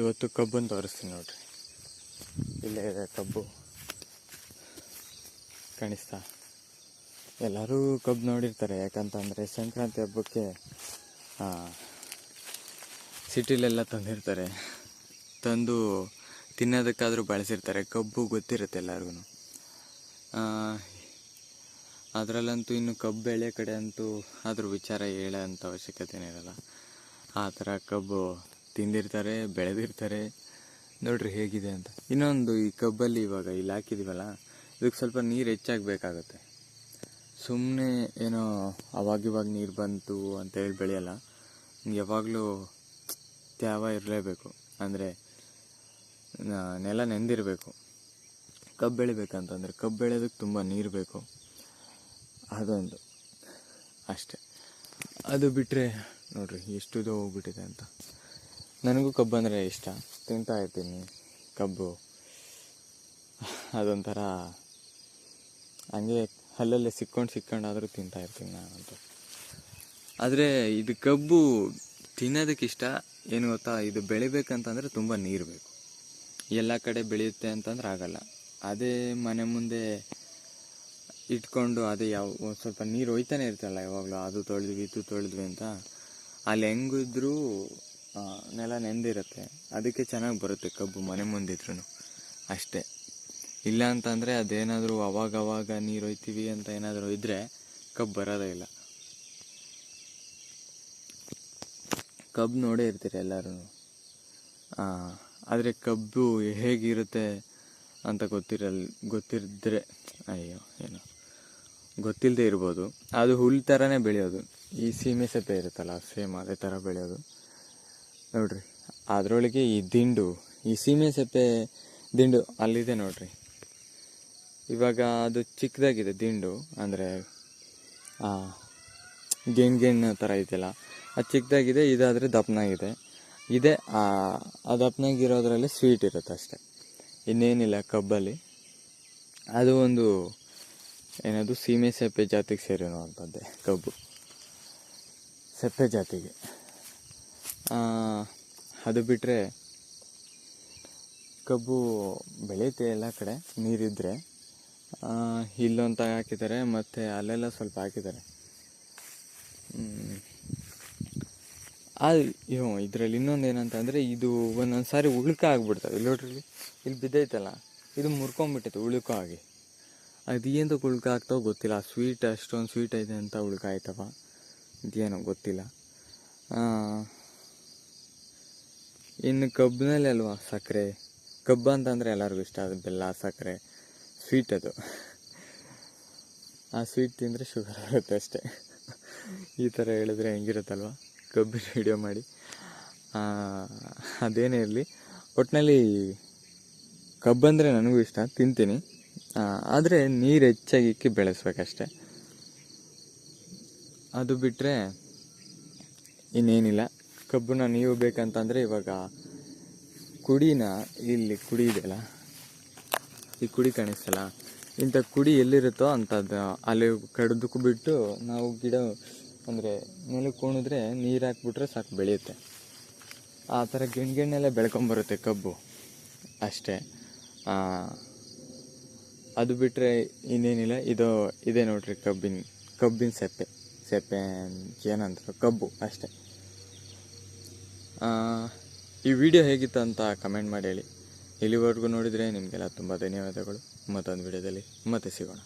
ಇವತ್ತು ಕಬ್ಬನ್ನು ತೋರಿಸ್ತೀನಿ ನೋಡ್ರಿ. ಇಲ್ಲೇ ಇದೆ ಕಬ್ಬು. ಕಾಣಿಸ್ತಾ? ಎಲ್ಲರೂ ಕಬ್ಬು ನೋಡಿರ್ತಾರೆ. ಯಾಕಂತಂದರೆ ಸಂಕ್ರಾಂತಿ ಹಬ್ಬಕ್ಕೆ ಸಿಟಿಲೆಲ್ಲ ತಂದಿರ್ತಾರೆ. ತಂದು ತಿನ್ನೋದಕ್ಕಾದರೂ ಬಳಸಿರ್ತಾರೆ. ಕಬ್ಬು ಗೊತ್ತಿರುತ್ತೆ ಎಲ್ಲರಿಗೂ ಅದರಲ್ಲಂತೂ ಇನ್ನು ಕಬ್ಬು ಬೆಳೆ ಕಡೆ ಅಂತೂ ಅದ್ರ ವಿಚಾರ ಹೇಳೋಂಥ ಅವಶ್ಯಕತೆನೇ ಇರಲ್ಲ. ಆ ಥರ ಕಬ್ಬು ತಿಂದಿರ್ತಾರೆ, ಬೆಳೆದಿರ್ತಾರೆ. ನೋಡ್ರಿ ಹೇಗಿದೆ ಅಂತ. ಇನ್ನೊಂದು ಈ ಕಬ್ಬಲ್ಲಿ ಇವಾಗ ಇಲ್ಲಿ ಹಾಕಿದೀವಲ್ಲ ಇದಕ್ಕೆ ಸ್ವಲ್ಪ ನೀರು ಹೆಚ್ಚಾಗಿ ಬೇಕಾಗುತ್ತೆ ಸುಮ್ಮನೆ ಏನೋ ಅವಾಗಿವಾಗ ನೀರು ಬಂತು ಅಂತ ಹೇಳಿ ಬೆಳೆಯಲ್ಲ ಯಾವಾಗಲೂ ತ್ಯಾವ ಇರಲೇಬೇಕು. ಅಂದರೆ ನೆಲ ನೆಂದಿರಬೇಕು. ಕಬ್ಬು ಬೆಳಿಬೇಕಂತಂದರೆ ಕಬ್ಬು ಬೆಳೆಯೋದಕ್ಕೆ ತುಂಬ ನೀರು ಬೇಕು. ಅದೊಂದು. ಅಷ್ಟೆ. ಅದು ಬಿಟ್ಟರೆ ನೋಡ್ರಿ ಎಷ್ಟು ಇದು ಹೋಗ್ಬಿಟ್ಟಿದೆ ಅಂತ. ನನಗೂ ಕಬ್ಬು ಅಂದರೆ ಇಷ್ಟ. ತಿಂತಾ ಇರ್ತೀನಿ. ಕಬ್ಬು. ಅದೊಂಥರ ಹಂಗೆ ಹಲ್ಲಲ್ಲೇ ಸಿಕ್ಕೊಂಡು ಸಿಕ್ಕೊಂಡಾದರೂ ತಿಂತಾ ಇರ್ತೀನಿ ನಾನಂತೂ. ಆದರೆ ಇದು ಕಬ್ಬು ತಿನ್ನೋದಕ್ಕೆ ಇಷ್ಟ. ಏನು ಗೊತ್ತಾ? ಇದು ಬೆಳಿಬೇಕಂತಂದರೆ ತುಂಬ ನೀರು ಬೇಕು. ಎಲ್ಲ ಕಡೆ ಬೆಳೆಯುತ್ತೆ ಅಂತಂದ್ರೆ ಆಗಲ್ಲ. ಅದೇ ಮನೆ ಮುಂದೆ ಇಟ್ಕೊಂಡು ಅದೇ ಯಾವ ಒಂದು ಸ್ವಲ್ಪ ನೀರು ಒಯ್ತಾನೆ ಇರ್ತಲ್ಲ ಯಾವಾಗಲೂ. ಅದು ತೊಳೆದ್ವಿ, ಇದು ತೊಳೆದ್ವಿ ಅಂತ. ಅಲ್ಲಿ ಹೆಂಗಿದ್ರೂ ನೆಲ ನೆಂದಿರುತ್ತೆ. ಅದಕ್ಕೆ ಚೆನ್ನಾಗಿ ಬರುತ್ತೆ ಕಬ್ಬು ಮನೆ ಮುಂದಿದ್ರು ಅಷ್ಟೇ. ಇಲ್ಲ ಅಂತಂದರೆ ಅದೇನಾದರೂ ಅವಾಗ ಅವಾಗ ನೀರು ಒಯ್ತೀವಿ ಅಂತ ಏನಾದರೂ ಇದ್ದರೆ ಕಬ್ಬು ಬರೋದೇ ಇಲ್ಲ. ಕಬ್ಬು ನೋಡೇ ಇರ್ತೀರಿ ಎಲ್ಲರೂ. ಆದರೆ ಕಬ್ಬು ಹೇಗಿರುತ್ತೆ ಅಂತ ಗೊತ್ತಿರಲ್ ಗೊತ್ತಿರಿದ್ರೆ ಅಯ್ಯೋ, ಏನು. ಗೊತ್ತಿಲ್ಲದೆ ಇರ್ಬೋದು. ಅದು ಹುಲ್ ಥರನೇ ಬೆಳೆಯೋದು. ಈ ಸೀಮೆ ಸಪ್ಪೆ ಇರುತ್ತಲ್ಲ, ಸೇಮ್ ಅದೇ ಥರ ಬೆಳೆಯೋದು. ನೋಡ್ರಿ. ಅದರೊಳಗೆ ಈ ದಿಂಡು, ಈ ಸೀಮೆ ಸೆಪ್ಪೆ ದಿಂಡು ಅಲ್ಲಿದೆ ನೋಡ್ರಿ. ಇವಾಗ ಅದು ಚಿಕ್ಕದಾಗಿದೆ ದಿಂಡು, ಅಂದರೆ ಗೆಣ್ ಗೆಣ್ಣು ಥರ ಇದೆಯಲ್ಲ ಅದು ಚಿಕ್ಕದಾಗಿದೆ, ಇದಾದರೆ ದಪ್ಪನಾಗಿದೆ ಇದೆ, ಆ ದಪ್ಪನಾಗಿರೋದ್ರಲ್ಲಿ ಸ್ವೀಟ್ ಇರುತ್ತೆ ಅಷ್ಟೆ. ಇನ್ನೇನಿಲ್ಲ, ಕಬ್ಬಲ್ಲಿ. ಅದು ಒಂದು, ಏನದು, ಸೀಮೆ ಸೆಪ್ಪೆ ಜಾತಿಗೆ ಸೇರಿರುವಂಥದ್ದೇ ಕಬ್ಬು. ಸಪ್ಪೆ ಜಾತಿಗೆ. ಅದು ಬಿಟ್ಟರೆ ಕಬ್ಬು ಬೆಳೆಯುತ್ತೆ ಎಲ್ಲ ಕಡೆ ನೀರಿದ್ದರೆ ಇಲ್ಲೊಂತ ಹಾಕಿದ್ದಾರೆ, ಮತ್ತು ಅಲ್ಲೆಲ್ಲ ಸ್ವಲ್ಪ ಹಾಕಿದ್ದಾರೆ. ಅದು ಇವು ಇದರಲ್ಲಿ ಇನ್ನೊಂದು ಏನಂತಂದರೆ ಇದು ಒಂದೊಂದು ಸಾರಿ ಉಳುಕ ಆಗಿಬಿಡ್ತದೆ ಇಲ್ಲಿ ನೋಡ್ರಿ, ಇಲ್ಲಿ ಬಿದ್ದೈತಲ್ಲ, ಇದು ಮುರ್ಕೊಂಬಿಟ್ಟೈತೆ ಉಳುಕ ಆಗಿ. ಅದು ಏನು ಉಳುಕ ಆಗ್ತಾವ ಗೊತ್ತಿಲ್ಲ. ಸ್ವೀಟ್ ಅಷ್ಟೊಂದು ಸ್ವೀಟ್ ಐತೆ ಅಂತ ಉಳುಕ ಇದೇನೋ ಗೊತ್ತಿಲ್ಲ. ಇನ್ನು ಕಬ್ಬಿನಲ್ಲಿ ಅಲ್ವಾ ಸಕ್ಕರೆ? ಕಬ್ಬು ಅಂತಂದರೆ ಎಲ್ಲರಿಗೂ ಇಷ್ಟ, ಅದು ಬೆಲ್ಲ, ಸಕ್ಕರೆ. ಸ್ವೀಟ್ ಅದು. ಆ ಸ್ವೀಟ್ ತಿಂದರೆ ಶುಗರ್ ಬರುತ್ತೆ ಅಷ್ಟೇ. ಈ ಥರ ಹೇಳಿದ್ರೆ ಹೆಂಗಿರುತ್ತಲ್ವ? ಕಬ್ಬಿನ ವಿಡಿಯೋ ಮಾಡಿ. ಅದೇನೇ ಇರಲಿ. ಒಟ್ಟಿನಲ್ಲಿ ಕಬ್ಬಂದರೆ ನನಗೂ ಇಷ್ಟ, ತಿಂತೀನಿ. ಆದರೆ ನೀರು ಹೆಚ್ಚಾಗಿ ಇಕ್ಕಿ ಬೆಳೆಸ್ಬೇಕಷ್ಟೆ. ಅದು ಬಿಟ್ಟರೆ ಇನ್ನೇನಿಲ್ಲ. ಕಬ್ಬನ್ನ ನೀವು ಬೇಕಂತಂದರೆ ಇವಾಗ ಕುಡಿನ ಇಲ್ಲಿ ಕುಡಿ ಇದೆಯಲ್ಲ? ಈ ಕುಡಿ ಕಾಣಿಸ್ತಲ್ಲ? ಇಂಥ ಕುಡಿ ಎಲ್ಲಿರುತ್ತೋ ಅಂಥದ್ದು ಅಲ್ಲಿ ಕಡ್ದಕ್ಕೂ ಬಿಟ್ಟು ನಾವು ಗಿಡ ಅಂದರೆ ನೆಲಕ್ಕೆ ಕುಣಿದ್ರೆ ನೀರು ಹಾಕ್ಬಿಟ್ರೆ ಸಾಕು ಬೆಳೆಯುತ್ತೆ. ಆ ಥರ ಗೆಣ್ ಗೆಣ್ಣೆಲ್ಲ ಬೆಳ್ಕೊಂಬರುತ್ತೆ ಕಬ್ಬು ಅಷ್ಟೇ. ಅದು ಬಿಟ್ಟರೆ ಇನ್ನೇನಿಲ್ಲ. ಇದು ಇದೆ ನೋಡ್ರಿ ಕಬ್ಬಿನ ಕಬ್ಬಿನ ಸೆಪ್ಪೆ ಸೆಪ್ಪೆ ಏನಂತಾರೆ ಕಬ್ಬು ಅಷ್ಟೇ. ಈ ವಿಡಿಯೋ ಹೇಗಿತ್ತು ಅಂತ ಕಮೆಂಟ್ ಮಾಡಿ ಹೇಳಿ. ಇಲ್ಲಿವರೆಗೂ ನೋಡಿದರೆ ನಿಮಗೆಲ್ಲ ತುಂಬ ಧನ್ಯವಾದಗಳು. ಮತ್ತೊಂದು ವಿಡಿಯೋದಲ್ಲಿ ಮತ್ತೆ ಸಿಗೋಣ.